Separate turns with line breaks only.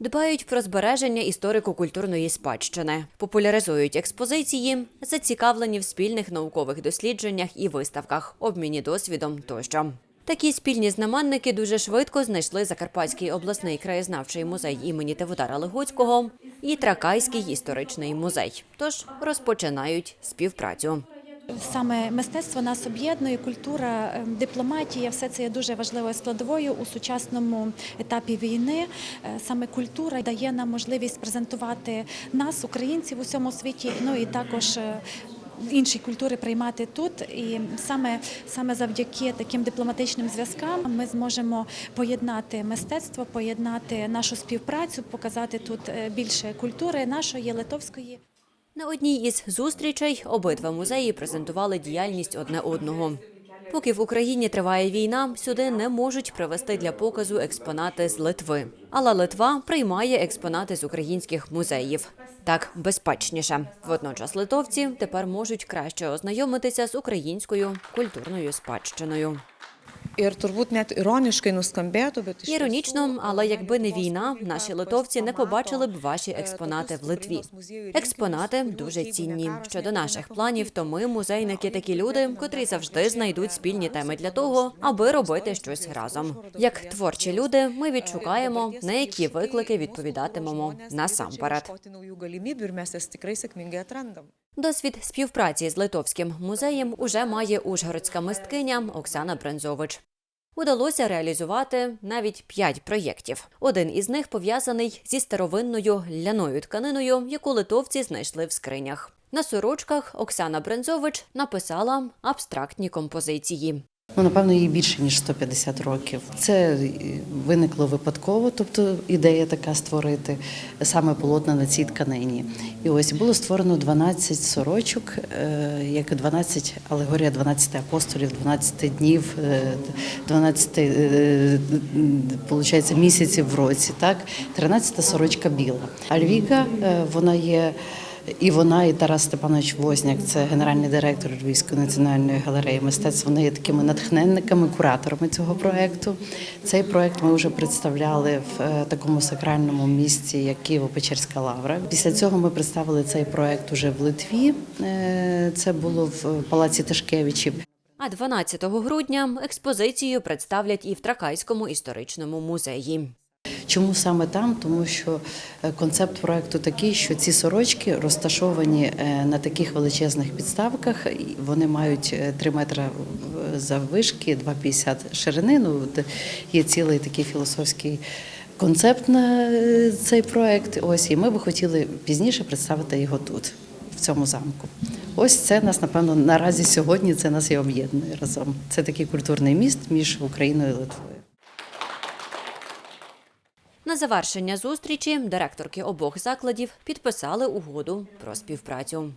Дбають про збереження історико-культурної спадщини, популяризують експозиції, зацікавлені в спільних наукових дослідженнях і виставках, обміні досвідом тощо. Такі спільні знаменники дуже швидко знайшли Закарпатський обласний краєзнавчий музей імені Теводара Легоцького і Тракайський історичний музей. Тож розпочинають співпрацю.
Саме мистецтво нас об'єднує, культура, ем, дипломатія все це є дуже важливою складовою у сучасному етапі війни. Е, Саме культура дає нам можливість презентувати нас, українців у всьому світі, ну і також. е, Інші культури приймати тут, і саме саме завдяки таким дипломатичним зв'язкам ми зможемо поєднати мистецтво, поєднати нашу співпрацю, показати тут е, більше культури нашої литовської.
На одній із зустрічей обидва музеї презентували діяльність одне одного. Поки в Україні триває війна, сюди не можуть привезти для показу експонати з Литви. Але Литва приймає експонати з українських музеїв. Так безпечніше. Водночас литовці тепер можуть краще ознайомитися з українською культурною спадщиною.
Ir turbūt net ironiškai nuskambėtų, bet
Іронічно, але якби не війна, наші литовці не побачили б ваші експонати в Литві. Експонати дуже цінні. Щодо наших планів, то ми, музейники, такі люди, котрі завжди знайдуть спільні теми для того, аби робити щось разом. Як творчі люди, ми відшукаємо, на які виклики відповідатимемо насамперед. Досвід співпраці з Литовським музеєм уже має ужгородська мисткиня Оксана Брензович. Удалося реалізувати навіть п'ять проєктів. Один із них пов'язаний зі старовинною ляною тканиною, яку литовці знайшли в скринях. На сорочках Оксана Брензович написала абстрактні композиції.
Ну, напевно, їй більше ніж 150 років. Це е, виникло випадково, тобто ідея така створити саме полотна на цій тканині. І ось було створено 12 сорочок, е, як 12 алегорія 12 апостолів, 12 днів, е, 12 е, місяців в році. Так, 13 сорочка біла. Альвіга е, вона є. І вона, і Тарас Степанович Возняк, це генеральний директор Львівської національної галереї мистецтв. Вони є такими натхненниками, кураторами цього проекту. Цей проект ми вже представляли в е, такому сакральному місці, як Києво-Печерська лавра. Після цього ми представили цей проект уже в Литві. Е, Це було в палаці Тишкевичів.
А 12 грудня експозицію представлять і в Тракайському історичному музеї.
Чому саме там? Тому що е, концепт проекту такий, що ці сорочки розташовані е, на таких величезних підставках. Вони мають е, 3 метри в- заввишки, 2,50 ширини. Ну, є цілий такий філософський концепт на е, цей проект. Ось і ми би хотіли пізніше представити його тут, в цьому замку. Ось це нас, напевно, наразі сьогодні це нас і об'єднує разом. Це такий культурний міст між Україною і Литвою.
На завершення зустрічі директорки обох закладів підписали угоду про співпрацю.